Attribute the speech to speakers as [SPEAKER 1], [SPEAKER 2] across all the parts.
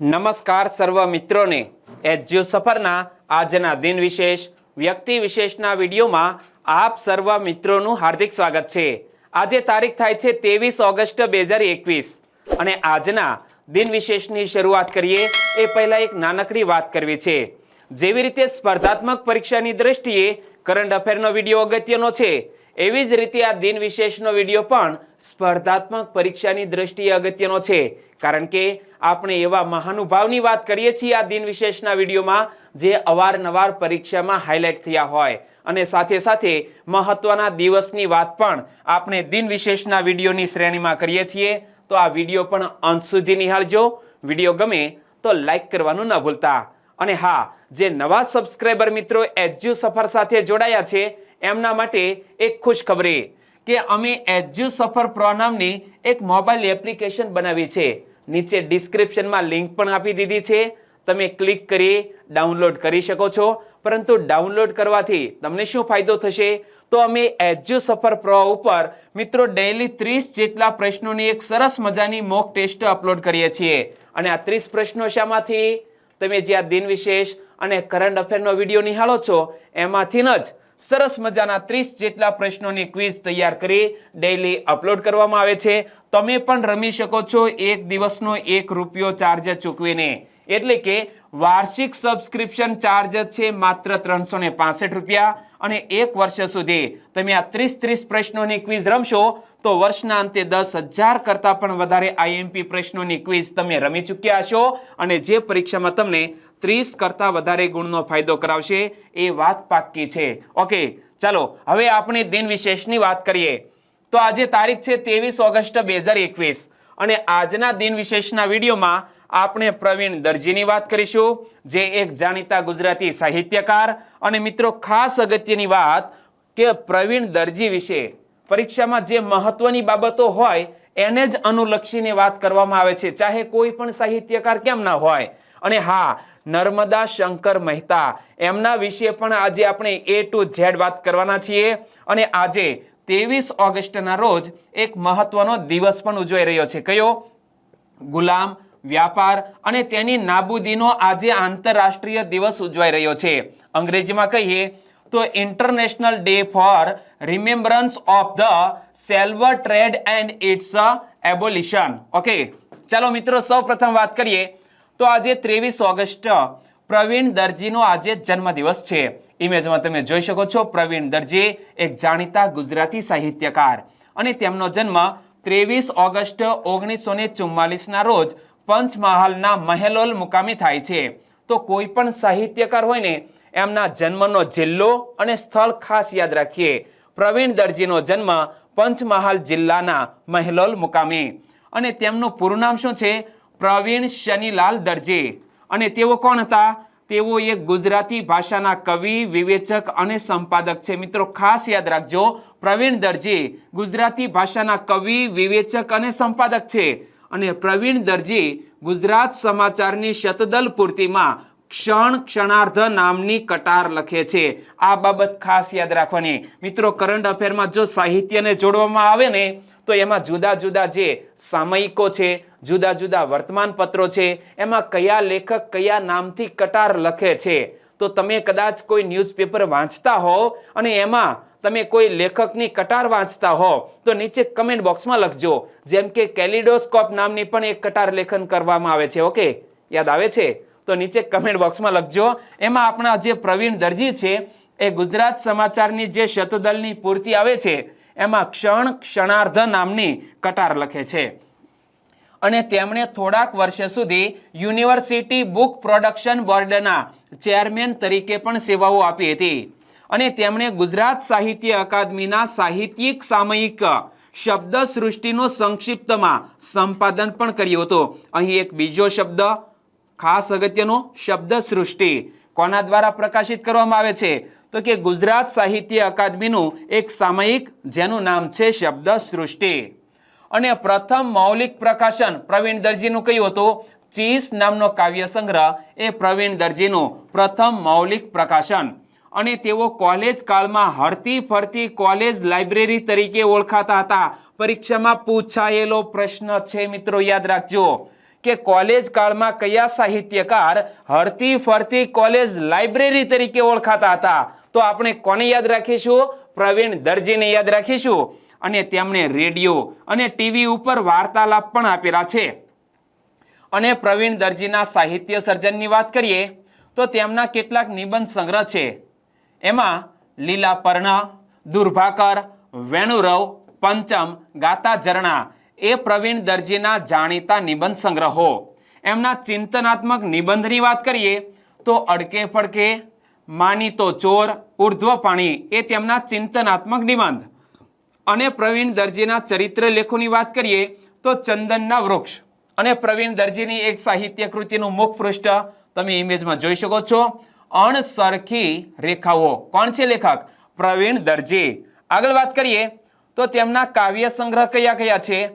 [SPEAKER 1] નમસ્કાર સર્વ મિત્રોને. એજ્યુ સફરના આજના દિન વિશેષ, વ્યક્તિ વિશેષના વિડીયોમાં આપ સર્વ મિત્રોનું હાર્દિક સ્વાગત છે. આજે તારીખ થાય છે ત્રેવીસ ઓગસ્ટ બે હજાર એકવીસ. અને આજના દિન વિશેષની શરૂઆત કરીએ એ પહેલાં એક નાનકડી વાત કરવી છે. જેવી રીતે સ્પર્ધાત્મક પરીક્ષાની દ્રષ્ટિએ કરંટ અફેરનો વીડિયો અગત્યનો છે. એવી જ રીતે આ દિન વિશેષનો વીડિયો પણ સ્પર્ધાત્મક પરીક્ષાની દ્રષ્ટિએ અગત્યનો છે. કારણ કે આપણે એવા મહાનુભાવની વાત કરીએ છીએ આ દિન વિશેષના વિડીયોમાં જે અવારનવાર પરીક્ષામાં હાઇલાઇટ થયા હોય. અને સાથે સાથે મહત્વના દિવસની વાત પણ આપણે દિન વિશેષના વિડીયોની શ્રેણીમાં કરીએ છીએ. તો આ વીડિયો પણ અંત સુધી નિહાળજો. વીડિયો ગમે તો લાઈક કરવાનું ન ભૂલતા. અને હા, જે નવા સબસ્ક્રાઈબર મિત્રો એજ્યુ સફર સાથે જોડાયા છે એમના માટે એક ખુશખબરી કે અમે એજ્યુ સફર પ્રો નામની એક મોબાઈલ એપ્લિકેશન બનાવી છે. નીચે ડિસ્ક્રિપ્શનમાં લિંક પણ આપી દીધી છે. તમે ક્લિક કરી ડાઉનલોડ કરી શકો છો. પરંતુ ડાઉનલોડ કરવાથી તમને શું ફાયદો થશે? તો અમે એજ્યુ સફર પ્રો ઉપર મિત્રો ડેઇલી ત્રીસ જેટલા પ્રશ્નોની એક સરસ મજાની મોક ટેસ્ટ અપલોડ કરીએ છીએ. અને આ ત્રીસ પ્રશ્નો શામાંથી તમે જે આ દિન વિશેષ અને કરંટ અફેરનો વીડિયો નિહાળો છો, એમાંથી જ સરસ મજાના ત્રીસ જેટલા પ્રશ્નોની ક્વિઝ તૈયાર કરી ડેઈલી અપલોડ કરવામાં આવે છે. તમે પણ રમી શકો છો એક દિવસનો એક રૂપિયો ચાર્જ ચૂકવીને. એટલે કે વાર્ષિક સબસ્ક્રિપ્શન ચાર્જ છે માત્ર ત્રણસો રૂપિયા. અને એક વર્ષ સુધી તમે આ ત્રીસ ત્રીસ પ્રશ્નોની ક્વિઝ રમશો તો વર્ષના અંતે દસ હજાર કરતાં પણ વધારે આઈએમપી પ્રશ્નોની ક્વિઝ તમે રમી ચૂક્યા હશો. અને જે પરીક્ષામાં તમને ત્રીસ કરતા વધારે ગુણનો ફાયદો કરાવશે, એ વાત પાક્કી છે. ઓકે ચાલો, હવે આપણે દિન વિશેષની વાત કરીએ. તો આજે તારીખ છે ત્રેવીસ ઓગસ્ટ બે હજાર એકવીસ અને આજના દિન વિશેષના વિડીયોમાં આપણે પ્રવીણ દરજીની વાત કરીશું, જે એક જાણીતા ગુજરાતી સાહિત્યકાર અને મિત્રો ખાસ અગત્યની વાત કે પ્રવીણ દરજી વિશે. પરીક્ષામાં જે મહત્વની બાબતો હોય, એને જ અનુલક્ષીને વાત કરવામાં આવે છે. ચાહે કોઈ પણ સાહિત્યકાર કેમ ના હોય. અને હા નર્મદા શંકર મહેતા. એમના વિશે પણ આજે આપણે એ ટુ ઝેડ વાત કરવાના છીએ. અને આજે ત્રેવીસ ઓગસ્ટના રોજ એક મહત્વનો દિવસ પણ ઉજવાઈ રહ્યો છે. કયો? ગુલામ, વ્યાપાર અને તેની નાબૂદીનો આજે આંતરરાષ્ટ્રીય દિવસ ઉજવાઈ રહ્યો છે. અંગ્રેજીમાં કહીએ તો international day for remembrance of the slave trade and its abolition okay ચાલો મિત્રો સૌ પ્રથમ વાત કરીએ. તો આજે ત્રેવીસ ઓગસ્ટ પ્રવીણ દરજીનો આજે જન્મદિવસ છે. ઇમેજમાં તમે જોઈ શકો છો, પ્રવીણ દરજી એક જાણીતા ગુજરાતી સાહિત્યકાર અને તેમનો જન્મ ત્રેવીસ ઓગસ્ટ ઓગણીસો ને ચુમ્માલીસના રોજ પંચમહાલના મહેલોલ મુકામે થાય છે. તો કોઈ પણ સાહિત્યકાર હોય ને, એમના જન્મનો જિલ્લો અને સ્થળ ખાસ યાદ રાખીએ. પ્રવીણ દરજીનો જન્મ પંચમહાલ જિલ્લાના મહેલોલ મુકામે. અને તેમનું પૂરું નામ શું છે? પ્રવીણ શનિલાલ દરજી. અને તેઓ કોણ હતા? તેઓ એક ગુજરાતી ભાષાના કવિ, વિવેચક અને સંપાદક છે. મિત્રો, ખાસ યાદ રાખજો, પ્રવીણ દરજી ગુજરાતી ભાષાના કવિ, વિવેચક અને સંપાદક છે. અને પ્રવીણ દરજી ગુજરાત સમાચારની શતદલ પૂર્તિમાં ક્ષણ ક્ષણાર્ધ નામની કટાર લખે છે. આ બાબત ખાસ યાદ રાખવાની. મિત્રો, કરંટ અફેરમાં જો સાહિત્યને જોડવામાં આવે ને તો એમાં જુદા જુદા જે સામયિકો છે, જુદા જુદા વર્તમાન પત્રો છે, એમાં કયા લેખક કયા નામથી કટાર લખે છે, તો તમે કદાચ કોઈ ન્યૂઝપેપર વાંચતા હો અને એમાં તમે કોઈ લેખકની કટાર વાંચતા હો, તો નીચે કમેન્ટ બોક્સમાં લખજો. જેમ કે કેલિડોસ્કોપ નામની પણ એક કટાર લેખન કરવામાં આવે છે, ઓકે? યાદ આવે છે? તો નીચે કમેન્ટ બોક્સમાં લખજો. એમાં આપણા જે પ્રવીણ દરજી છે, એ ગુજરાત સમાચારની જે શતદલની પૂર્તિ આવે છે એમાં ક્ષણ ક્ષણાર્ધ નામની કટાર લખે છે. અને તેમણે થોડાક વર્ષે સુધી યુનિવર્સિટી બુક પ્રોડક્શન બોર્ડના ચેરમેન તરીકે પણ સેવાઓ આપી હતી. અને તેમણે ગુજરાત સાહિત્ય અકાદમીના સાહિત્યિક સામયિક શબ્દ સૃષ્ટિનો સંક્ષિપ્તમાં સંપાદન પણ કર્યું હતું. અહીં એક બીજો શબ્દ, ખાસ અગત્યનો શબ્દ સૃષ્ટિ કોના દ્વારા પ્રકાશિત કરવામાં આવે છે? તો કે ગુજરાત સાહિત્ય અકાદમીનું એક સામયિક, જેનું નામ છે શબ્દ સૃષ્ટિ અને પ્રથમ મૌલિક પ્રકાશન પ્રવીણ દરજીનું કયું હતું? ચીસ નામનો કાવ્ય સંગ્રહ એ પ્રવીણ દરજીનું પ્રથમ મૌલિક પ્રકાશન. અને તેઓ કોલેજ કાળમાં હરતી ફરતી કોલેજ લાઇબ્રેરી તરીકે ઓળખાતા હતા. પરીક્ષામાં પૂછાયેલો પ્રશ્ન છે, મિત્રો, યાદ રાખજો કે કોલેજ કાળમાં કયા સાહિત્યકાર હરતી ફરતી કોલેજ લાઇબ્રેરી તરીકે ઓળખાતા હતા? તો આપણે કોને યાદ રાખીશું? પ્રવીણ દરજીને યાદ રાખીશું. અને તેમણે રેડિયો અને ટીવી ઉપર વાર્તાલાપ પણ આપેલા છે. અને પ્રવીણ દરજીના સાહિત્ય સર્જનની વાત કરીએ, તો તેમના કેટલાક નિબંધ સંગ્રહ છે. એમાં લીલા પર્ણ, દુર્ભાકર, વેણુરવ, પંચમ, ગાતા ઝરણા એ પ્રવીણ દરજીના જાણીતા નિબંધ સંગ્રહો. એમના ચિંતનાત્મક નિબંધની વાત કરીએ, તો અડકે ફડકે માની તો ચોર, ઉર્ધ્વ પાણી એ તેમના ચિંતનાત્મક નિબંધ અને પ્રવીણ દરજીના ચરિત્ર લેખોની વાત કરીએ તો ચંદનના વૃક્ષ. અને પ્રવીણ દરજીની એક સાહિત્ય કૃતિનું મુખ પૃષ્ઠ તમે ઇમેજમાં જોઈ શકો છો. અણસરખી રેખાઓ. કોણ છે લેખક? પ્રવીણ દરજી. આગળ વાત કરીએ તો તેમના કાવ્ય સંગ્રહ કયા કયા છે?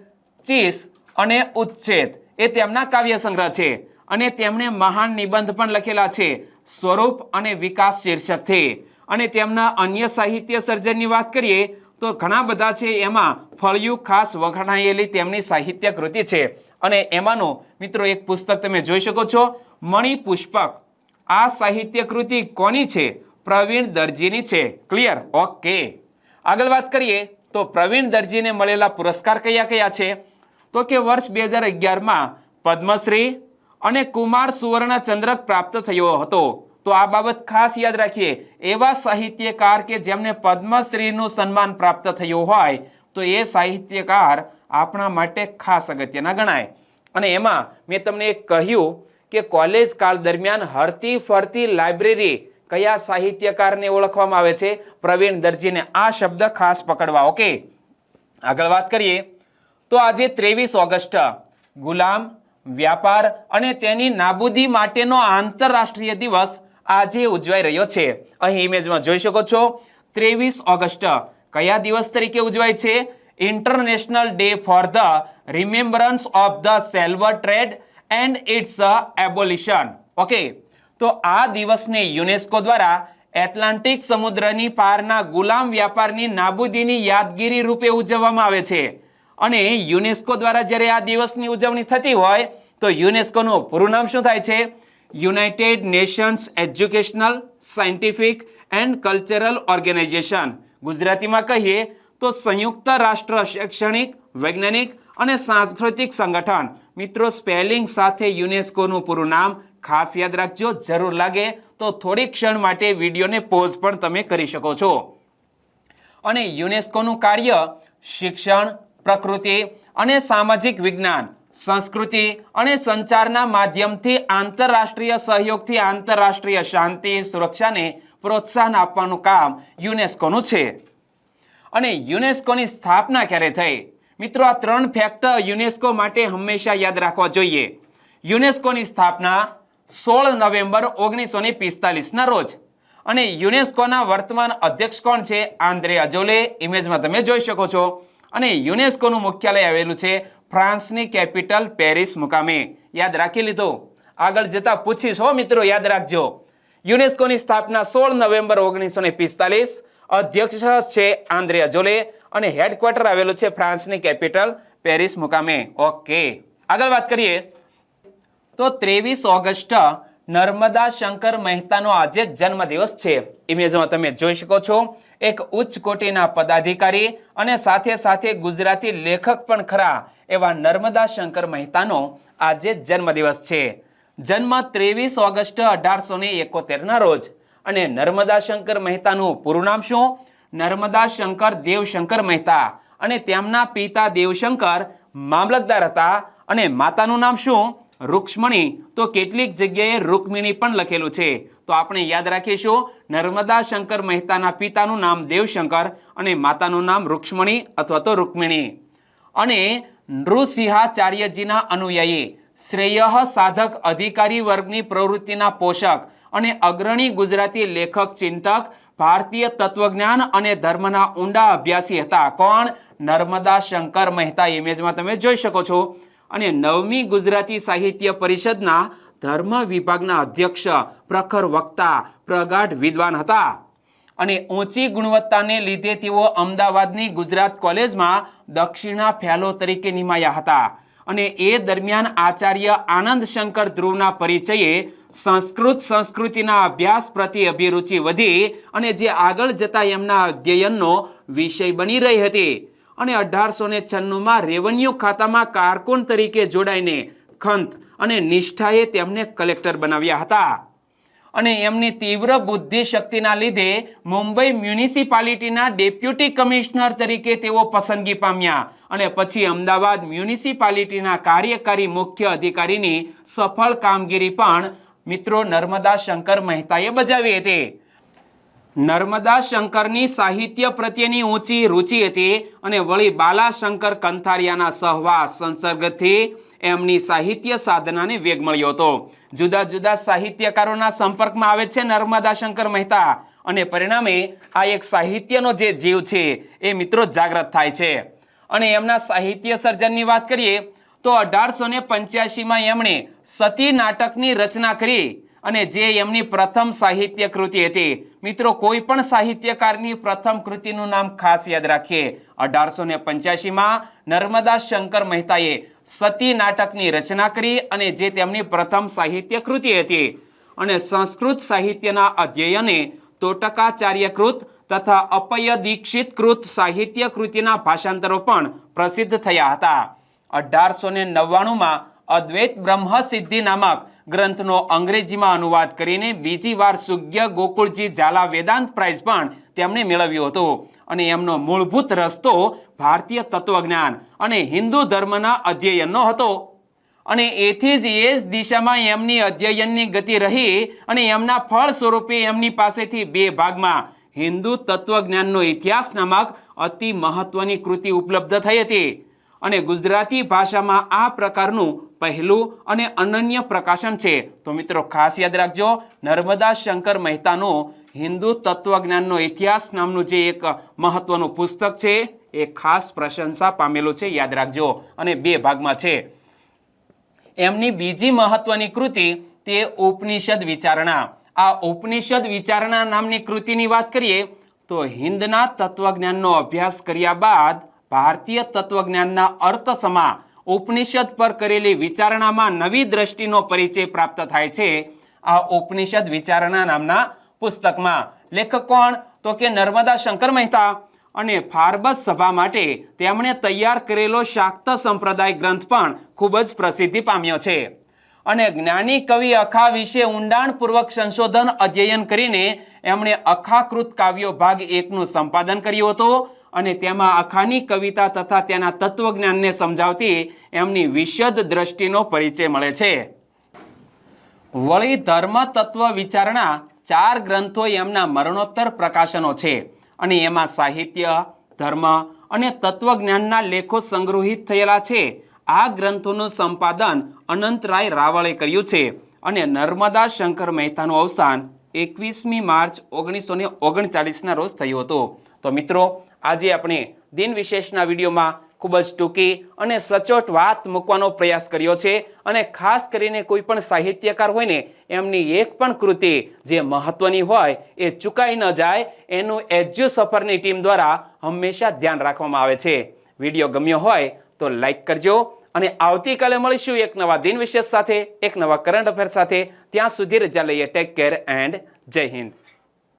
[SPEAKER 1] ચીસ અને ઉચ્છેદ. એ તેમના કાવ્ય સંગ્રહ છે. અને તેમણે મહાન નિબંધ પણ લખેલા છે. સ્વરૂપ અને વિકાસ શીર્ષકથી અને તેમના અન્ય સાહિત્ય સર્જનની વાત કરીએ, તો ઘણા બધા છે એમાં ફળિયું ખાસ વખણાયેલી તેમની સાહિત્ય કૃતિ છે. અને એમાંનું, મિત્રો, એક પુસ્તક તમે જોઈ શકો છો મણિપુષ્પક આ સાહિત્ય કૃતિ કોની છે? પ્રવીણ દરજીની છે. ક્લિયર ઓકે આગળ વાત કરીએ, તો પ્રવીણ દરજીને મળેલા પુરસ્કાર કયા કયા છે? તો કે વર્ષ બે હજાર અગિયારમાં પદ્મશ્રી અને કુમાર સુવર્ણ ચંદ્રક પ્રાપ્ત થયો હતો. તો આ બાબત ખાસ યાદ રાખીએ. એવા સાહિત્યકાર કે જેમને પદ્મશ્રીનું સન્માન પ્રાપ્ત થયું હોય, તો એ સાહિત્યકાર આપણા માટે ખાસ અગત્યના ગણાય. અને એમાં મેં તમને એક કહ્યું કે કોલેજ કાળ દરમિયાન હરતી ફરતી લાઇબ્રેરી કયા સાહિત્યકારને ઓળખવામાં આવે છે? પ્રવીણ દરજીને આ શબ્દ ખાસ પકડવા. ઓકે. આગળ વાત કરીએ. તો આજે ત્રેવીસ ઓગસ્ટ, ગુલામ વ્યાપાર અને તેની નાબૂદી માટેનો આંતરરાષ્ટ્રીય દિવસ આજે ઉજવાઈ રહ્યો છે. અહીં ઇમેજમાં જોઈ શકો છો, ત્રેવીસ ઓગસ્ટ કયા દિવસ તરીકે ઉજવાય છે? International day for the remembrance of the slave trade and its abolition okay તો આ દિવસને યુનેસ્કો દ્વારા એટલાન્ટિક સમુદ્રની પારના ગુલામ વ્યાપારની નાબૂદીની યાદગીરી રૂપે ઉજવવામાં આવે છે. અને યુનેસ્કો દ્વારા જ્યારે આ દિવસની ઉજવણી થતી હોય, તો યુનેસ્કોનું પૂરું નામ શું થાય છે? United Nations educational, scientific and cultural organisation. ગુજરાતીમાં કહીએ તો સંયુક્ત રાષ્ટ્ર, શૈક્ષણિક, વૈજ્ઞાનિક અને સાંસ્કૃતિક સંગઠન. મિત્રો, સ્પેલિંગ સાથે યુનેસ્કોનું પૂરું નામ ખાસ યાદ રાખજો. જરૂર લાગે તો થોડી ક્ષણ માટે વિડીયોને પોઝ પણ તમે કરી શકો છો. અને યુનેસ્કોનું કાર્ય શિક્ષણ પ્રકૃતિ અને સામાજિક વિજ્ઞાન, સંસ્કૃતિ અને સંચારના માધ્યમથી આંતરરાષ્ટ્રીય સહયોગથી આંતરરાષ્ટ્રીય શાંતિ, સુરક્ષાને પ્રોત્સાહન આપવાનું કામ યુનેસ્કોનું છે. અને યુનેસ્કોની સ્થાપના ક્યારે થઈ? મિત્રો, આ ત્રણ ફેક્ટર યુનેસ્કો માટે હંમેશા યાદ રાખવા જોઈએ. યુનેસ્કોની સ્થાપના સોળ નવેમ્બર ઓગણીસો ને પિસ્તાલીસના રોજ. અને યુનેસ્કોના વર્તમાન અધ્યક્ષ કોણ છે? આંદ્રે અજોલે. ઇમેજમાં તમે જોઈ શકો છો. અને યુનેસ્કોનું મુખ્યાલય આવેલું છે ફ્રાન્સની કેપિટલ પેરિસ મુકામે. યાદ રાખી લીધું. આગળ જતા પૂછીશ હો મિત્રો, યાદ રાખજો. યુનેસ્કોની સ્થાપના સોળ નવેમ્બર ઓગણીસો પિસ્તાલીસ. અધ્યક્ષ છે આંદ્રે જોલે અને હેડક્વાર્ટર આવેલું છે ફ્રાન્સની કેપિટલ પેરિસ મુકામે. ઓકે. આગળ વાત કરીએ. તો ત્રેવીસ ઓગસ્ટ નર્મદા શંકર મહેતાનો આજે જન્મદિવસ છે. ઇમેજમાં તમે જોઈ શકો છો. એક ઉચ્ચ કોટીના પદાધિકારી અને સાથે સાથે ગુજરાતી લેખક પણ ખરા એવા નર્મદા શંકર મહેતાનો આજે જન્મદિવસ છે. જન્મ ત્રેવીસ ઓગસ્ટ અઢારસો ને એકોતેરના રોજ. અને નર્મદા શંકર મહેતાનું પૂરું નામ શું? નર્મદા શંકર દેવશંકર મહેતા. અને તેમના પિતા દેવશંકર મામલતદાર હતા. અને માતાનું નામ શું? રૂક્ષ્મણી. તો કેટલીક જગ્યાએ રૂકમિણી પણ લખેલું છે. તો આપણે યાદ રાખીશું નર્મદા શંકર મહેતાના પિતાનું નામ દેવશંકર અને માતાનું નામ રૂક્ષ્મણી અથવા તો રૂકમિણી. અને નૃસિંહાચાર્યજીના અનુયાયી, શ્રેય સાધક અધિકારી વર્ગની પ્રવૃત્તિના પોષક અને અગ્રણી ગુજરાતી લેખક, ચિંતક, ભારતીય તત્વજ્ઞાન અને ધર્મના ઊંડા અભ્યાસી હતા. કોણ? નર્મદા શંકર મહેતા ઇમેજમાં તમે જોઈ શકો છો. અને નવમી ગુજરાતી સાહિત્ય પરિષદના ધર્મ વિભાગના અધ્યક્ષ, પ્રખર વક્તા, પ્રગાઢ વિદ્વાન હતા. અને ઊંચી ગુણવત્તાને લીધે તેઓ અમદાવાદની ગુજરાત કોલેજમાં દક્ષિણા ફેલો તરીકે નિમાયા હતા. અને એ દરમિયાન આચાર્ય આનંદ શંકર ધ્રુવના પરિચયે સંસ્કૃત સંસ્કૃતિના અભ્યાસ પ્રતિ અભિરુચિ વધી અને જે આગળ જતા એમના અધ્યયનનો વિષય બની રહી હતી. અને અઢારસો ને છન્નુંમાં રેવન્યુ ખાતામાં કારકુન તરીકે જોડાઈને ખંત અને નિષ્ઠાએ તેમને કલેક્ટર બનાવ્યા હતા. અને એમની તીવ્ર બુદ્ધિ શક્તિના લીધે મુંબઈ મ્યુનિસિપાલિટીના ડેપ્યુટી કમિશનર તરીકે તેઓ પસંદગી પામ્યા અને પછી અમદાવાદ મ્યુનિસિપાલિટીના કાર્યકારી મુખ્ય અધિકારીની સફળ કામગીરી પણ મિત્રો નર્મદા શંકર મહેતાએ બજાવી હતી. નર્મદા શંકરની સાહિત્ય પ્રત્યેની ઊંચી રુચિ હતી અને વળી બાલાશંકર કંથારિયાના સહવાસ સંસર્ગથી એમની સાહિત્ય સાધનાને વેગ મળ્યો હતો. જુદા જુદા સાહિત્યકારોના સંપર્કમાં આવે છે નર્મદા શંકર મહેતા અને પરિણામે આ એક સાહિત્યનો જે જીવ છે એ મિત્રો જાગૃત થાય છે. અને એમના સાહિત્ય સર્જનની વાત કરીએ તો અઢારસો ને પંચ્યાસીમાં એમણે સતી નાટકની રચના કરી અને જે એમની પ્રથમ સાહિત્ય કૃતિ હતી. મિત્રો, કોઈ પણ સાહિત્યકારની પ્રથમ કૃતિનું નામ ખાસ યાદ રાખીએ. અઢારસો ને પંચ્યાસીમાં નર્મદા શંકર મહેતાએ સતી નાટકની રચના કરી અને જે તેમની પ્રથમ સાહિત્ય કૃતિ હતી અને સંસ્કૃત સાહિત્યના અધ્યયને તોટકાચાર્યકૃત તથા અપય દીક્ષિત કૃત સાહિત્ય કૃતિના ભાષાંતરો પણ પ્રસિદ્ધ થયા હતા. અઢારસો ને નવ્વાણુંમાં અદ્વૈત બ્રહ્મસિદ્ધિ નામક ગ્રંથનો અંગ્રેજીમાં અનુવાદ કરીને બીજી વાર સુગ્ય ગોકુળજી ઝાલા વેદાંત પ્રાઇઝ પણ તેમણે મેળવ્યો હતો. અને એમનો મૂળભૂત રસ્તો ભારતીય તત્વજ્ઞાન અને હિન્દુ ધર્મના અધ્યયનનો હતો. અને એથી જ એ જ દિશામાં એમની અધ્યયનની ગતિ રહી અને એમના ફળ સ્વરૂપે એમની પાસેથી બે ભાગમાં હિન્દુ તત્વજ્ઞાનનો ઇતિહાસ નામક અતિ મહત્વની કૃતિ ઉપલબ્ધ થઈ હતી. અને ગુજરાતી ભાષામાં આ પ્રકારનું પહેલું અને અનન્ય પ્રકાશન છે. તો મિત્રો ખાસ યાદ રાખજો, નર્મદા શંકર મહેતાનું હિન્દુ તત્વજ્ઞાનનો ઇતિહાસ નામનું જે એક મહત્વનું પુસ્તક છે એ ખાસ પ્રશંસા પામેલું છે યાદ રાખજો અને બે ભાગમાં છે એમની બીજી મહત્વની કૃતિ તે ઉપનિષદ વિચારણા આ ઉપનિષદ વિચારણા નામની કૃતિની વાત કરીએ તો હિન્દના તત્વજ્ઞાનનો અભ્યાસ કર્યા બાદ ભારતીય તત્વજ્ઞાનના અર્થસમા ઉપનિષદ પર કરેલી વિચારણામાં નવી દ્રષ્ટિનો પરિચય પ્રાપ્ત થાય છે આ ઉપનિષદ વિચારણા નામના પુસ્તકમાં. લેખક કોણ? તો કે નર્મદા શંકર મહેતા. અને ફાર્બસ સભા માટે તેમણે તૈયાર કરેલો શાક્ત સંપ્રદાય ગ્રંથ પણ ખૂબ જ પ્રસિદ્ધિ પામ્યો છે. અને જ્ઞાની કવિ અખા વિશે ઊંડાણપૂર્વક સંશોધન અધ્યયન કરીને એમણે અખાકૃત કાવ્યો ભાગ એકનું સંપાદન કર્યું હતું. અને તેમાં અખાની કવિતા તથા તેના તત્વજ્ઞાનને સમજાવતી એમની વિશદ દ્રષ્ટિનો પરિચય મળે છે. વળી ધર્મ તત્વ વિચારણા ચાર ગ્રંથો એમના મરણોત્તર પ્રકાશનો છે. અને એમાં સાહિત્ય, ધર્મ અને તત્વજ્ઞાનના લેખો સંગ્રહિત થયેલા છે. આ ગ્રંથોનું સંપાદન અનંતરાય રાવળે કર્યું છે. અને નર્મદા શંકર મહેતાનું અવસાન એકવીસમી માર્ચ ઓગણીસો ને ઓગણચાલીસના રોજ થયું હતું. તો મિત્રો, આજે આપણે દિન વિશેષના વિડીયોમાં ખૂબ જ ટૂંકી અને સચોટ વાત મૂકવાનો પ્રયાસ કર્યો છે અને ખાસ કરીને કોઈ પણ સાહિત્યકાર હોય ને, એમની એક પણ કૃતિ જે મહત્વની હોય એ ચૂકાઈ ન જાય, એનું એજ્યુ સફરની ટીમ દ્વારા હંમેશા ધ્યાન રાખવામાં આવે છે. વીડિયો ગમ્યો હોય તો લાઈક કરજો અને આવતીકાલે મળીશું એક નવા દિન વિશેષ સાથે, એક નવા કરંટ અફેર સાથે. ત્યાં સુધી રજા લઈએ. ટેક કેર એન્ડ જય હિન્દ